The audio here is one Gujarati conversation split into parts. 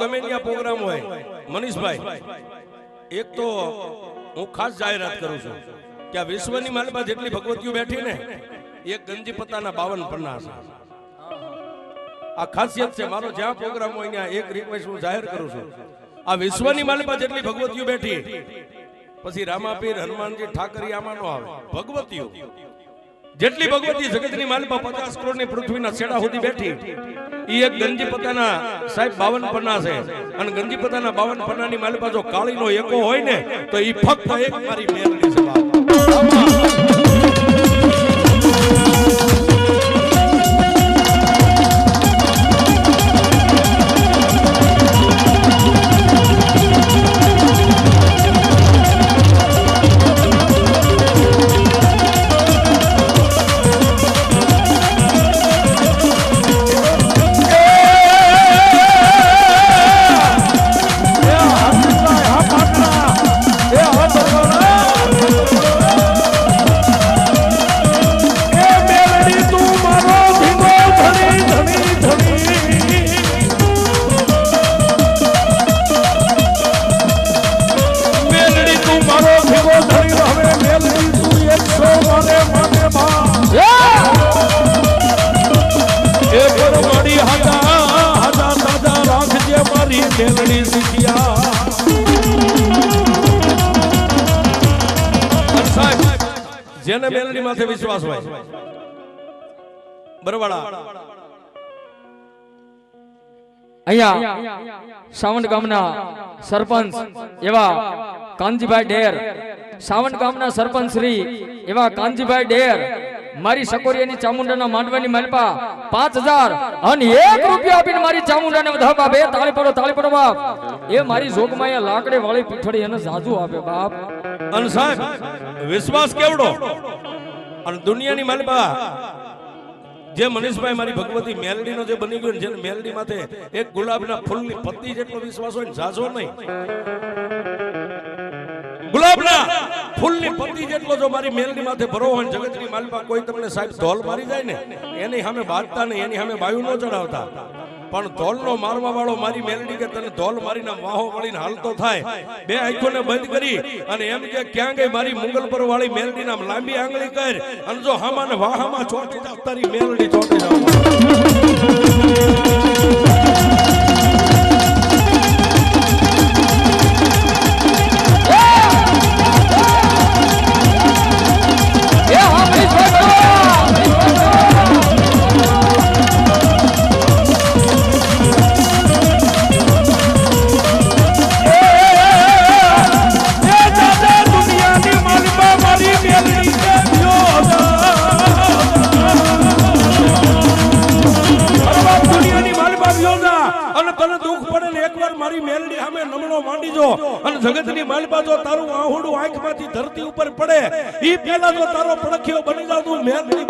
ગમે પ્રોગ્રામ હોય. મનીષભાઈ, એક તો હું ખાસ જાહેરાત કરું છું કે આ વિશ્વની માલમાં જેટલી ભગવતીઓ બેઠી ને, એ ગંજી પત્તાના બાવન પન્ના છે આ ખાસિયત છે, મારો જ્યાં પ્રોગ્રામ હોય ત્યાં એક રિક્વેસ્ટ હું જાહેર કરું છું. આ વિશ્વની માલમાં જેટલી ભગવતીઓ બેઠી, પછી રામાપીર, હનુમાનજી ઠાકરી આમાં નો આવે. ભગવતીઓ. જેટલી ભગવતી જગતની માલપા પચાસ કરોડની પૃથ્વીના છેડા સુધી બેઠી એ એક ગંજી પતાના સાહેબ બાવન પન્ના છે. અને ગંજી પતાના બાવન પન્નાની માલમાં જો કાળીનો એકો હોય ને, તો એ ફક્ત એક મારી મેલડી અને સાહેબ, જેને મેલડી માથે વિશ્વાસ હોય. બરવાળા. અહીંયા સાવંત ગામના સરપંચ એવા કાનજીભાઈ ડેર સાવંત સરપંચ શ્રી એવા કાનજીભાઈ ડેર મારી સકોરિયાની ચામુંડાના માંડવાની માલપા પાંચ હજાર અને એક રૂપિયા આપીને મારી ચામુંડાને વધાવ આપે તાળી પડો તાળી પડો બાપ. એ મારી જોગમાં લાકડી વાળી પીઠડી એને જાજુ આપે બાપ. અને સાહેબ વિશ્વાસ કેવડો? અને દુનિયાની માલપા જે મનીષભાઈ મારી ભગવતી મેલડીનો જે બની ગયો ને જેને મેલડી માથે એક ગુલાબના ફૂલની પત્તી જેટલો વિશ્વાસ હોય ને ઝાઝો નહીં. ગુલાબના ફૂલની પત્તી જેટલો જો મારી મેલની માથે ભરો હોય જગતની માલમાં કોઈ તમને સાહેબ ધોલ મારી જાય ને, એની સામે બાંધતા નહીં, એની સામે બાયુ ન ચડાવતા. પણ ધોલનો મારવા વાળો મારી મેલડી કે તને ધોલ મારીને વાહો વળીને હાલતો થાય, બે આંખોને બંધ કરી અને એમ કે ક્યાં ગઈ મારી મુગલ પર વાળી મેલડી નામ લાંબી આંગળી કર અને જો હામાને વાહામાં ચોટી જાવ તારી મેલડી ચોટી જાવ. પડે. ઈ પેલા જો તારો પડખ્યો બની જાવ તું મેલડી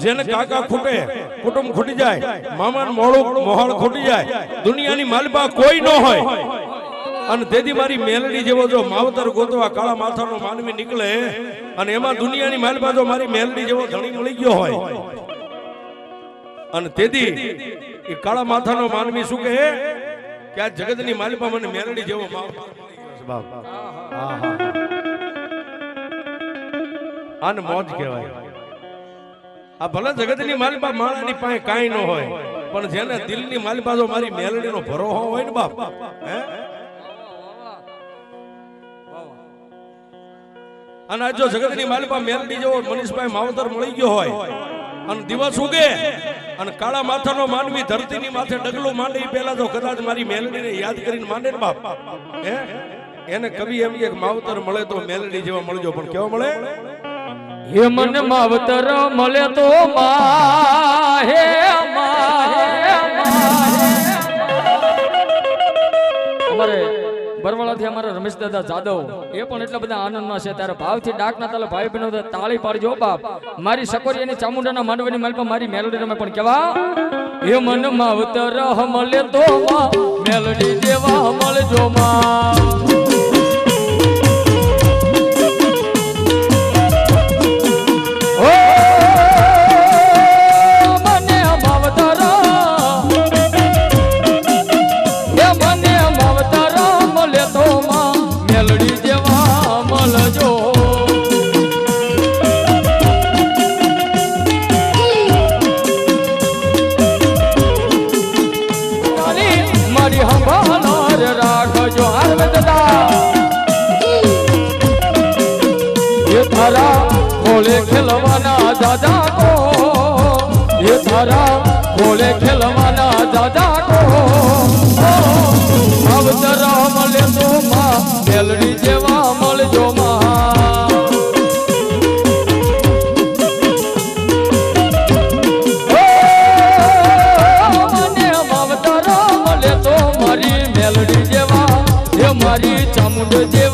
જેને કાકા ખૂટે કુટુંબ ખૂટી જાય મામાન મોળું મોહળ ખૂટી જાય દુનિયાની માલબા કોઈ ન હોય. અને તેથી મારી મેલડી જેવો જો માવતર ગોતવા કાળા માથાનો માનવી નીકળે અને એમાં દુનિયાની માલબા જો મારી મેલડી જેવો ધણી મળી ગયો હોય. અને તેથી એ કાળા માથાનો માનવી શું કહે? કે આ જગતની માલબા મને મેલડી જેવો માવતર બાપ. આને મોજ કહેવાય. આ ભલે જગતની માલબા માળાની પાસે કાંઈ ન હોય, પણ જેને દિલની માલબા જો મારી મેલડીનો ભરોહો હોય ને બાપ, હે? અને આ જો જગતની માલપા મેલડી જેવો મનીષભાઈ માવતર મળી ગયો હોય, અને દિવસ ઉગે, અને કાળા માથાનો માનવી ધરતીની માથે ડગલું માંડે પેલા તો કદાચ મારી મેલડીને યાદ કરીને માંડે ને બાપ, હે? એને કવિ એમ કે માવતર મળે તો મેલડી જેવા મળજો, પણ કેવો મળે? હે મન માવતર મળે તો મા હે અમારે બરવાળાથી અમારા રમેશ દાદા જાદવ, એ પણ એટલા બધા આનંદમાં છે. ત્યારે ભાવથી ડાકના તાલે ભાઈ બહેનો તાળી પાડજો બાપ, મારી સકોરિયાની ચામુંડાના માંડવાની માલ પર મારી મેલોડી રમે. પણ કેવા? હે મન માવતર મળે તો મેલડી દેવા જેવા મળજો મા તારા ખોલે ખેલવાના દાદા કો. અવતરા મળે તો માં મેલડી જેવા મળજો માં. મારી ચામુંડ જેવા